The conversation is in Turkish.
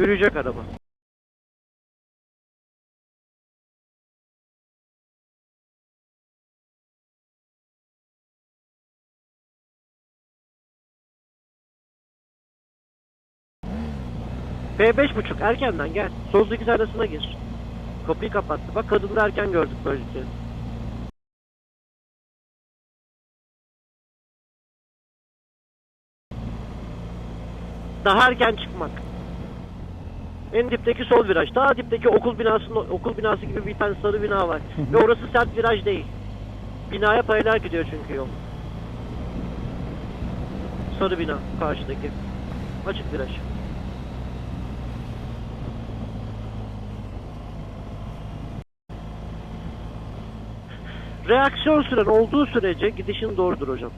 Yürüyecek araba. B5 buçuk erkenden gel. Sol 8 arasına gir. Kapıyı kapattı. Bak kadını da erken gördük böylelikle. Daha erken çıkmak. En dipteki sol viraj. Daha dipteki okul binasının okul binası gibi bir tane sarı bina var. Ve orası sert viraj değil. Binaya paralel gidiyor çünkü yol. Sarı bina karşıdaki. Açık viraj. Reaksiyon süren olduğu sürece gidişin doğrudur hocam.